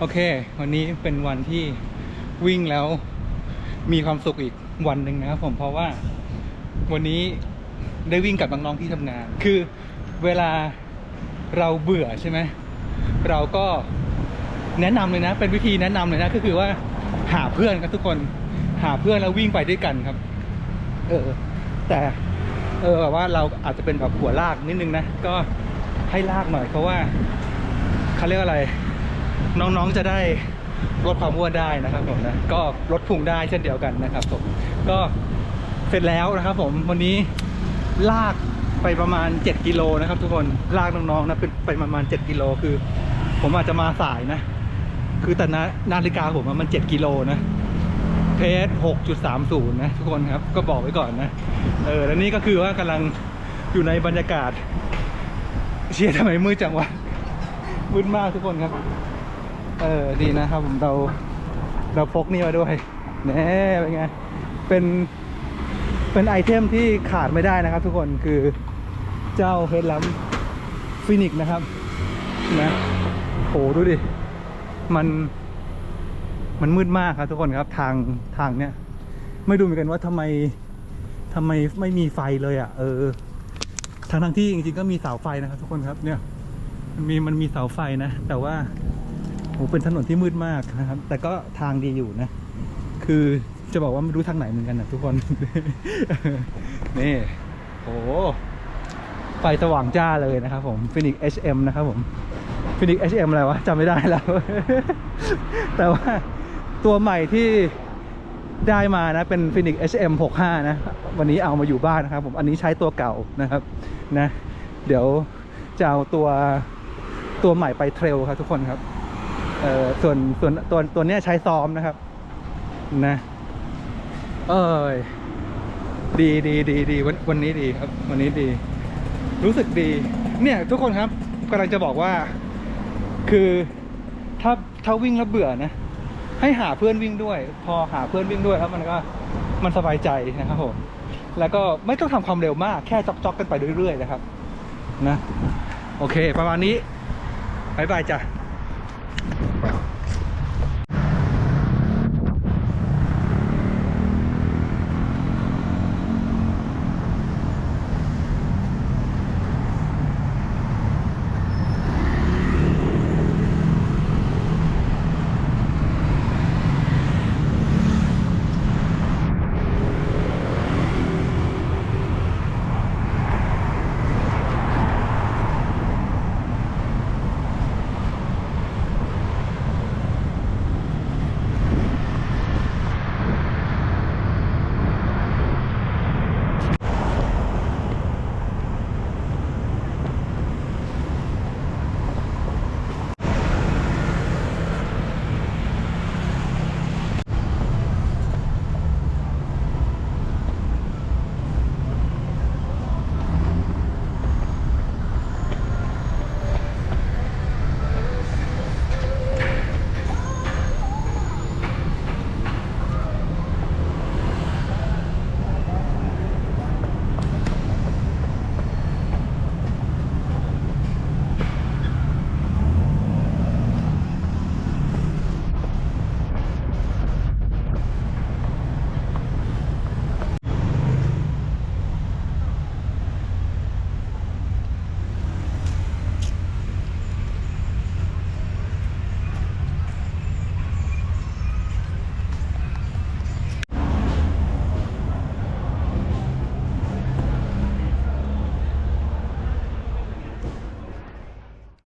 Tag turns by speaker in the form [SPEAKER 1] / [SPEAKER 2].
[SPEAKER 1] โอเค วันนี้เป็นวันที่วิ่งแล้วมีความสุขอีกวันหนึ่งนะครับผมเพราะว่าวันนี้ได้วิ่งกับน้องๆที่ทำงาน คือเวลาเราเบื่อใช่ไหมเราก็แนะนำเลยนะ เป็นวิธีแนะนำเลยนะก็คือว่าหาเพื่อนครับทุกคนหาเพื่อนแล้ววิ่งไปด้วยกันครับ เออ แต่เออแบบว่าเราอาจจะเป็นแบบหัวลากนิดนึงนะก็ให้ลากหน่อยเพราะว่าเขาเรียกว่าอะไร น้องๆจะได้ลดความอ้วนได้นะครับผมนะก็ลดพุงได้เช่นเดียวกันนะครับผมก็เสร็จแล้วนะครับผมวันนี้ลากไปประมาณ 7 กิโลนะครับทุกคนลากน้องๆนะเป็นไปประมาณ 7 กิโลคือ ผมอาจจะมาสายนะ คือแต่นานาฬิกาผมมัน 7 กิโลนะเพจ6.30 นะทุกคนครับก็บอกไว้ก่อนนะเออแล้วนี่ก็คือว่ากำลังอยู่ในบรรยากาศ เชียร์ทำไมมืดจังวะมืดมากทุกคนครับ เออดีนะครับผมเราเราพกนี่มาด้วยแน่เป็นไงเป็นเป็นไอเทมที่ขาดไม่ได้นะครับ ทุกคนคือเจ้าเฮดลัมฟินิกนะครับนะโหดูดิ มันมันมืดมากครับทุกคนครับทางทางเนี้ยไม่ดูเหมือนกันว่าทำไมทำไมไม่มีไฟเลยอะ เออทางทางที่จริงๆก็มีเสาไฟนะครับ ทุกคนครับเนี่ยมันมีมันมีเสาไฟนะ แต่ว่า โหเป็นถนนที่มืดมากนะครับ แต่ก็ทางดีอยู่นะ คือจะบอกว่าไม่รู้ทางไหนเหมือนกันนะทุกคน นี่โหไฟสว่างจ้าเลยนะครับผม Phoenix HM นะครับผม Phoenix HM อะไรวะจำไม่ได้แล้ว แต่ว่าตัวใหม่ที่ได้มานะเป็น Phoenix HM 65นะ วันนี้เอามาอยู่บ้านนะครับผมอันนี้ใช้ตัวเก่านะครับนะ เดี๋ยวจะเอาตัวตัวใหม่ไปเทรลครับทุกคนครับ เอ่อส่วนส่วนตัวตัวเนี้ยใช้ซ้อมนะครับ นะ เอ้ยดีดีดีดีวันวันนี้ดีครับ วันนี้ดี รู้สึกดี เนี่ยทุกคนครับกำลังจะบอกว่า คือถ้าถ้าวิ่งแล้วเบื่อนะ ให้หาเพื่อนวิ่งด้วย พอหาเพื่อนวิ่งด้วยแล้วมันก็มันสบายใจนะครับผมแล้วก็ไม่ต้องทำความเร็วมากแค่จ็อกๆกันไปเรื่อยๆนะครับ นะ โอเค ประมาณนี้บายบายจ้ะ